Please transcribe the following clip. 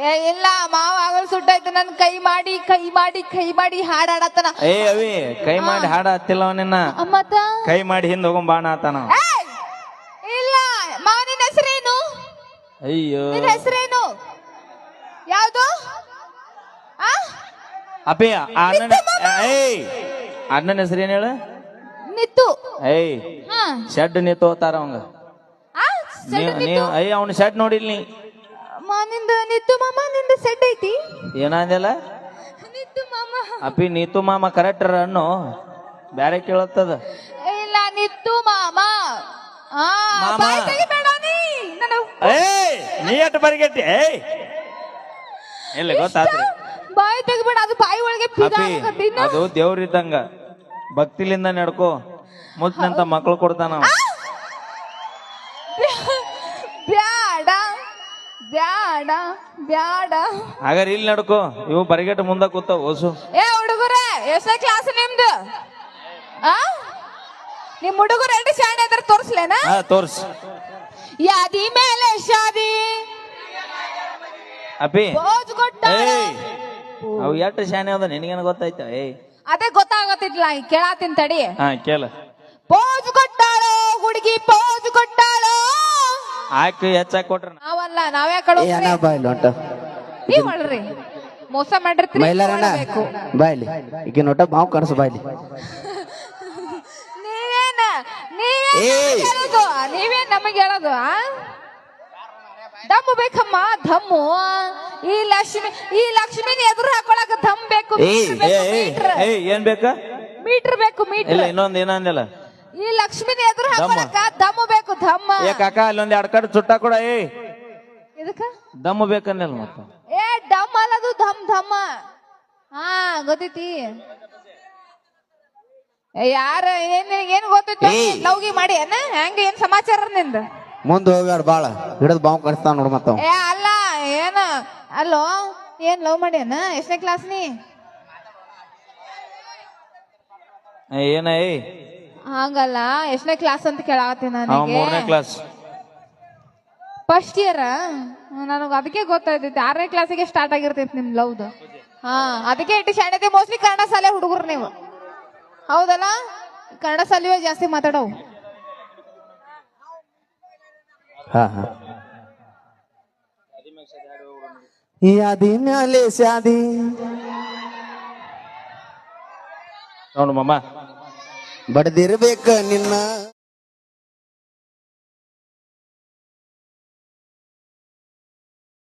ಏ ಇಲ್ಲ ಮಾವ ಆಗಲ್ ಸುಟ್ಟಾಯ್ತು. ನನ್ ಕೈ ಮಾಡಿ ಕೈ ಮಾಡಿ ಕೈ ಮಾಡಿ ಹಾಡಾಡತನ ಏ ಅವಿ ಕೈ ಮಾಡಿ ಹಾಡ ಹತ್ತಿಲ್ಲ ನಿನ್ನ. ಮತ್ತ? ಕೈ ಮಾಡಿ ಹಿಂದೆ ಹೋಗೋಣ ಬಾಣ ಆತನ. ಏಯ್! ಇಲ್ಲ ಮಾವ ನಿನ್ ಹೆಸರೇನು? ಅಯ್ಯೋ. ನಿನ್ ಹೆಸರೇನು? ಯಾವ್ದು? ಆ? ಅಪ್ಪಿ ಆ ಅಣ್ಣನ ಏಯ್! ಅಣ್ಣನ ಹೆಸರು ಏನ್ ಹೇಳ? ನಿತ್ತು. ಏಯ್ ಹಾ. ಶೆಡ್ ನಿತ್ತು ತೋತಾರ ಅವಂಗ. ನೀವ್ ಅಯ್ಯ ಅವ್ನ ಶೆಡ್ ನೋಡಿಲ್ ನೀ. ಮಾ ನಿಂದ ನಿತ್ತು ಮಾಮ ನಿಂದು ಸೆಟ್ ಐತಿ? ಏನಂದಿಲ್ಲ? ನಿತ್ತು ಮಾಮ. ಅಪ್ಪಿ ನೀತು ಮಾಮ ಕರೆಕ್ಟ್ ಅನ್ನು. ಬ್ಯಾರೆ ಕೇಳತ್ತದ. ಇಲ್ಲ ನಿತ್ತು ಮಾಮ. ಆ ಮಾಮ. ಬಾಯ್ ತೆಗಿಬೇಡ ನೀ. ನನ್ನ ಏಯ್ ನೀ ಎಟ್ಟು ಬರಿಗೆಟ್ಟಿ? ಏಯ್ ಇಲ್ಲ ಗೊತ್ತಾತ್ರಿ ಬಾಯಿ ತೆಗಿಬೇಡ ಅದು ಬಾಯಿ ಒಳಗೆ ಅಪ್ಪಿ ಅದು ದೇವ್ರಿದ್ದಂಗ ಭಕ್ತಿಲಿಂದ ನಡ್ಕೋ. ಮುಚ್ಚಿನಂತ ಮಕ್ಳು ಕೊಡ್ತಾನ ಅವ. ಬ್ಯಾಡ ಬ್ಯಾಡ. ಹಾಗಾದ್ರೆ ಇಲ್ಲಿ ನಡ್ಕೋ. ಇವು ಬರಿಗೆಟ್ ಮುಂದೆ ಕೂತ ಓಸು. ಏ ಹುಡುಗರೇ ಎಷ್ಟೇ ಕ್ಲಾಸ್ ನಿಮ್ದು? ಆ? ನಿಮ್ ಹುಡುಗರು ಎರಡು ಶಾಣೆ ಅದ್ರ ತೋರ್ಸ್ಲೇನಾ? ಹಾ ತೋರ್ಸ್. ಯಾದಿ ಮೇಲೆ ಶಾದಿ. ಅಪ್ಪಿ. ಬೋಜ್ ಕೊಟ್ಟ ಏಯ್ ಅವು ಎಷ್ಟು ಶಾನೆ ಅದ ನಿನಗೇನು ಗೊತ್ತಾಯ್ತ? ಏಯ್. ಅದೇ ಗೊತ್ತಾಗತ್ತಿಲ್ಲ ಕೇಳಾತಿನ್ ತಡಿ. ಹಾ ಕೇಳ. ಪೋಜ್ ಕೊಟ್ಟಾಳೋ ಹುಡುಗಿ ಪೋಜ್ ಕೊಟ್ಟಾಳೋ? ಆಯ್ಕೆ ಹೆಚ್ಚಾಗಿ ಕೊಟ್ರ. ನಾವಲ್ಲ ನಾವೇ ಕಳು ಏನ ಬಾಯ್ಲಿ ಹೊಂಟ ನೀವ್ ಮಾಡ್ರಿ. ಮೋಸ ಮಾಡಿರ್ತೀರಿ ಮೈಲಾರಣ್ಣ ಮಾಡ್ಬೇಕು. ಬಾಯ್ಲಿ ಈಗ ನೋಟ ಬಾವು ಕಾಣಿಸು ಬಾಯ್ಲಿ. ನೀವೇನ? ನೀವೇ ಏಯ್! ಹೇಳೋದು? ನೀವೇನ್ ನಮಗೆ ಹೇಳೋದು ಆ? ದಮ್ಮು ಬೇಕಮ್ಮ ದಮ್ಮು. ಈ ಲಕ್ಷ್ಮಿ ಈ ಲಕ್ಷ್ಮಿನ ಎದುರು ಹಾಕೊಳಕ ದಮ್ ಬೇಕು ಏಯ್, ಏ ಏಯ್ ಏನ್ ಬೇಕಾ? ಮೀಟರ್ ಬೇಕು ಇಲ್ಲ ಮೀಟರ್ ಇನ್ನೊಂದ್ ಏನಂದಿಲ್ಲ ಈ ಲಕ್ಷ್ಮಿನ ಎದುರು ಹಾಕೊಳಕ ದಮ್ಮು ಬೇಕು ದಮ್ಮ. ಏ ಕಾಕ ಅಲ್ಲೊಂದ್ ಎರಡ್ ಕಡೆ ಚುಟ್ಟ ಕೂಡ ಏಯ್. ಇದಕ್ಕ ದಮ್ಮು ಬೇಕನ್ನೆಲ್ಲ ಮತ್ತ. ಏ ಡಮ್ ಅಲ್ಲದು ಧಮ್ ಧಮ್ಮ ಹಾ ಗೊತ್ತೈತಿ. ಏ, ಯಾರ ಏನ್ ಏನ್ ಗೊತ್ತೈತಿ. ಲವ್ಗಿ ಮಾಡಿ ಏನ? ಹೆಂಗ ಏನ್ ಸಮಾಚಾರ ನಿಂದ? ಮುಂದೆ ಹೋಗ್ಯಾಡ ಬಾಳ. ಹಿಡಿದು ಬಾವು ಕನಸ್ತಾವ ನೋಡ್ ಮತ್ತ ಏ ಅಲ್ಲ ಏನ? ಅಲ್ಲೋ ಏನ್ ಲವ್ ಮಾಡ್ಯಾನ ಎಷ್ಟನೇ ಕ್ಲಾಸ್ ನೀ? ಏನ ಹಂಗಲ್ಲ ಎಷ್ಟನೇ ಕ್ಲಾಸ್ ಅಂತ ಕೇಳಾಕತ್ತೀನಿ ಅವ ನನಗೆ. ಮೂರನೇ ಕ್ಲಾಸ್ ಫಸ್ಟ್ ಇಯರ್ ನನಗೆ ಅದಕ್ಕೆ ಗೊತ್ತಾಯ್ತೈತಿ. ಆರನೇ ಕ್ಲಾಸಿಗೆ ಸ್ಟಾರ್ಟ್ ಆಗಿರ್ತೈತಿ ನಿಮ್ ಲವ್ದು. ಹಾ ಅದಕ್ಕೆ ಇಟ್ಟು ಶಾಣತೆ ಮೋಸ್ಟ್ಲಿ ಕನ್ನಡ ಶಾಲೆ ಹುಡುಗರು ನೀವು. ಹೌದಲ್ಲ? ಕನ್ನಡ ಶಾಲೆಯೇ ಜಾಸ್ತಿ ಮಾತಾಡವು. ಹಾ ಹಾ. ಯಾದಿ ಮ್ಯಾಲೆ ಸ್ಯಾದಿ. ನೋಡು ಮಮ್ಮ ಬಡದಿರ್ಬೇಕ ನಿನ್ನ.